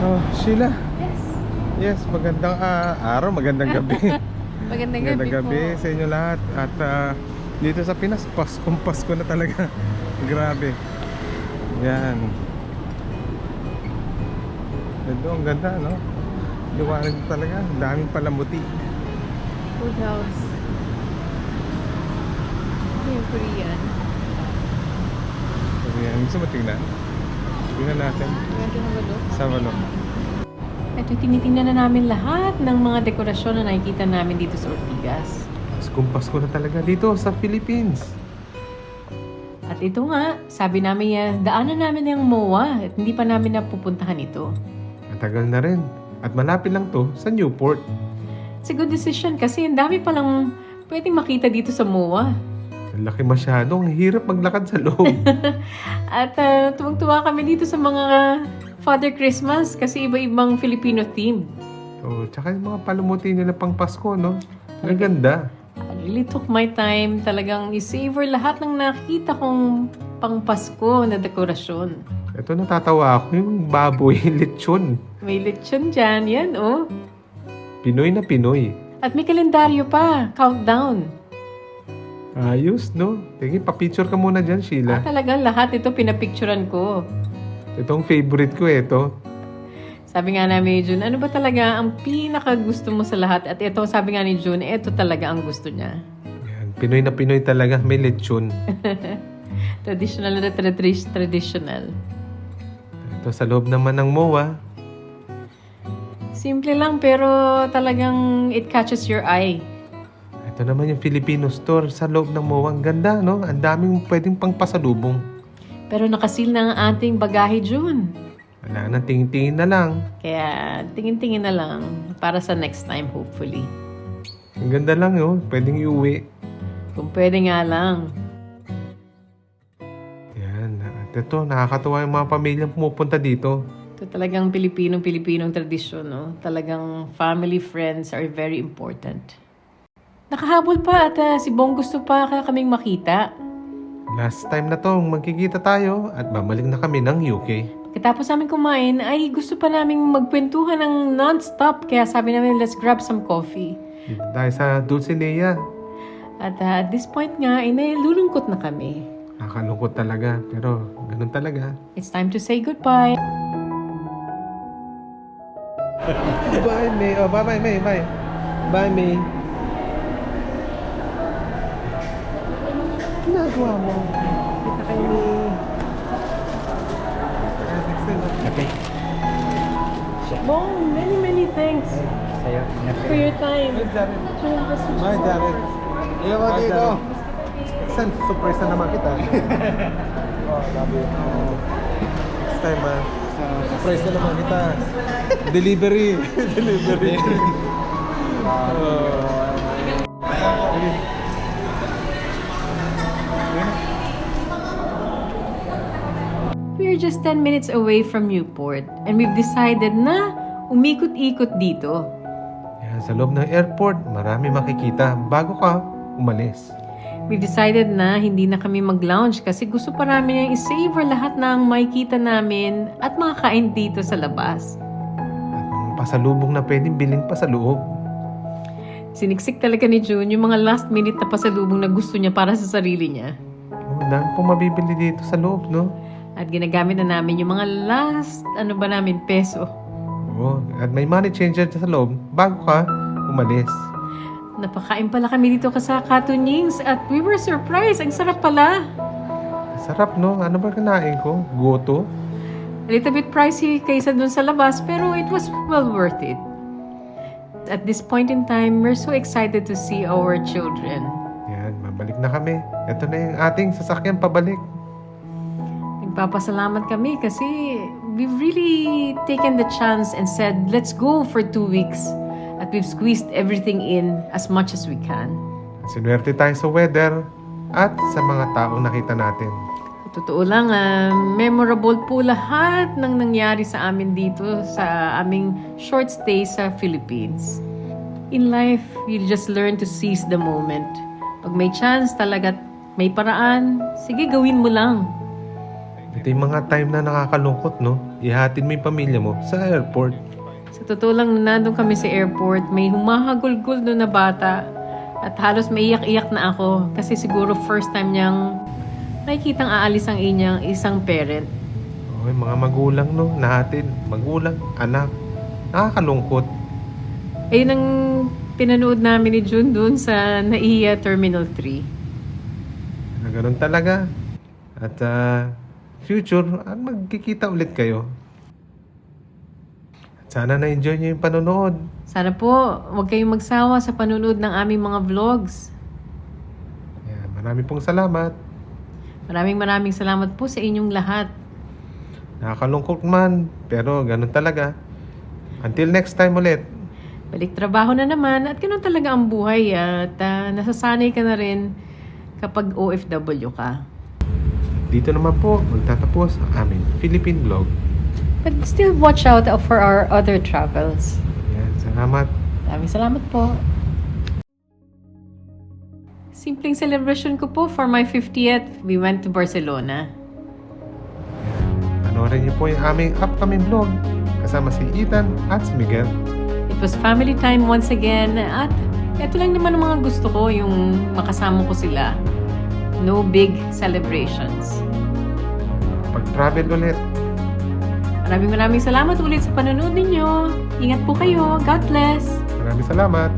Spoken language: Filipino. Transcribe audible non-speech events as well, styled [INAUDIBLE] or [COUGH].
Oh, Sheila. Yes. Yes, magandang ah, araw, magandang gabi. [LAUGHS] Magandang, magandang gabi, po. sa inyo lahat. At ah, dito sa Pinas, Paskong Pasko na talaga. [LAUGHS] Grabe. Yan. Ganda, ang ganda, no? Liwanag talaga. Ang daming palamuti. Food house. Ito yung Korean. Yan. Gusto mo tingnan? Tingnan natin. Sa balong. Ito, tinitingnan na namin lahat ng mga dekorasyon na nakikita namin dito sa Ortigas. Paskong Pasko na talaga dito sa Philippines. At ito nga, sabi namin yan, daanan namin yung MOA at hindi pa namin napupuntahan ito. Matagal na rin. At malapit lang to sa Newport. It's a good decision kasi ang dami palang pwedeng makita dito sa MOA. Ang laki masyado. Ang hirap maglakad sa loob. [LAUGHS] At uh, tuwang-tuwa kami dito sa mga Father Christmas kasi iba-ibang Filipino theme. oh, tsaka yung mga palumuti nila pang Pasko, no? Ang ganda. I really took my time talagang i-savor lahat ng nakita kong pang Pasko na dekorasyon. Ito natatawa ako yung baboy, [LAUGHS] lechon. May lechon dyan, yan oh. Pinoy na Pinoy. At may kalendaryo pa, countdown. Ayos, no? Sige, pa-picture ka muna dyan, Ah, Sheila. talagang lahat ito pinapicturan ko. Itong favorite ko, ito. Sabi nga namin ni June, ano ba talaga ang pinaka gusto mo sa lahat? At ito, sabi nga ni June, ito talaga ang gusto niya. Yan, Pinoy na Pinoy talaga. May lechon. [LAUGHS] Traditional na tradi- traditional. Ito sa loob naman ng MOA. Simple lang pero talagang it catches your eye. Ito naman yung Filipino store sa loob ng MOA. Ang ganda, no? Ang daming pwedeng pang pasalubong. Pero nakasil na ang ating bagahe, June. Wala na, tingin-tingin na lang. Kaya tingin-tingin na lang para sa next time, hopefully. Ang ganda lang, yun. Pwedeng iuwi. Kung pwede nga lang. Yan. At ito, nakakatuwa yung mga pamilyang pumupunta dito. Ito talagang Pilipinong-Pilipinong tradisyon, no? Talagang family, friends are very important. Nakahabol pa at ah, si Bong gusto pa ka kaming makita. Last time na to, magkikita tayo at babalik na kami ng UK. Pagkatapos namin kumain, ay gusto pa naming magkwentuhan ng non-stop. Kaya sabi namin, let's grab some coffee. Tayo sa Dulcinea. At ah, at this point nga, ay nalulungkot na kami. Nakakalungkot talaga, pero ganun talaga. It's time to say goodbye. Bye, May. Oh, bye, bye, May. Bye. Bye, May. Ginagawa mo. Kita kay May. Okay. Bong, many, many thanks Sa'yo. for your time. Bye, Jared. Iyo ka dito. San, surprise na naman kita. [LAUGHS] oh, love you. Next time, ah. Surprise na naman kita. [LAUGHS] [LAUGHS] Delivery. Delivery. oh. Just 10 minutes away from Newport and we've decided na umikot-ikot dito. Yan, sa loob ng airport, marami makikita bago ka umalis. We've decided na hindi na kami mag-lounge kasi gusto pa namin yung i-savor lahat ng makikita namin at makakain dito sa labas. At mga pasalubong na pwedeng bilhin pa sa loob. Siniksik talaga ni June yung mga last minute na pasalubong na gusto niya para sa sarili niya. Oh, dami pong mabibili dito sa loob, no? At ginagamit na namin yung mga last, ano ba namin, peso. Oo. At may money changer sa loob bago ka umalis. Napakain pala kami dito sa Katunings at we were surprised. Ang sarap pala. Sarap, no? Ano ba kinain ko? Goto? A little bit pricey kaysa dun sa labas pero it was well worth it. At this point in time, we're so excited to see our children. Yan, mabalik na kami. Ito na yung ating sasakyan pabalik. Nagpapasalamat kami kasi we've really taken the chance and said, let's go for two weeks. At we've squeezed everything in as much as we can. Sinuwerte tayo sa weather at sa mga taong nakita natin. Totoo lang, ah, memorable po lahat ng nangyari sa amin dito sa aming short stay sa Philippines. In life, you just learn to seize the moment. Pag may chance talaga, may paraan, sige gawin mo lang. Ito yung mga time na nakakalungkot, no? Ihatid mo yung pamilya mo sa airport. Sa totoo lang, nandun kami sa airport, may humahagulgul doon na bata. At halos may iyak-iyak na ako kasi siguro first time niyang nakikitang aalis ang inyang isang parent. Okay, mga magulang, no? Nahatid. Magulang, anak. Nakakalungkot. Ayun ang pinanood namin ni June doon sa NAIA Terminal 3. Na ganun talaga. At ah, future, ah, magkikita ulit kayo. Sana na-enjoy nyo yung panonood. Sana po, huwag kayong magsawa sa panonood ng aming mga vlogs. Yan, marami pong salamat. Maraming maraming salamat po sa inyong lahat. Nakakalungkot man, pero ganun talaga. Until next time ulit. Balik trabaho na naman at ganun talaga ang buhay at ah, nasasanay ka na rin kapag OFW ka. Dito naman po magtatapos ang aming Philippine vlog. But still watch out for our other travels. Yan, salamat. Maraming salamat po. Simpleng celebration ko po for my 50th. We went to Barcelona. Panoorin niyo po yung aming upcoming vlog kasama si Ethan at si Miguel. It was family time once again at ito lang naman ang mga gusto ko, yung makasama ko sila. No big celebrations. Pag-travel ulit. Maraming maraming salamat ulit sa panonood ninyo. Ingat po kayo. God bless. Maraming salamat.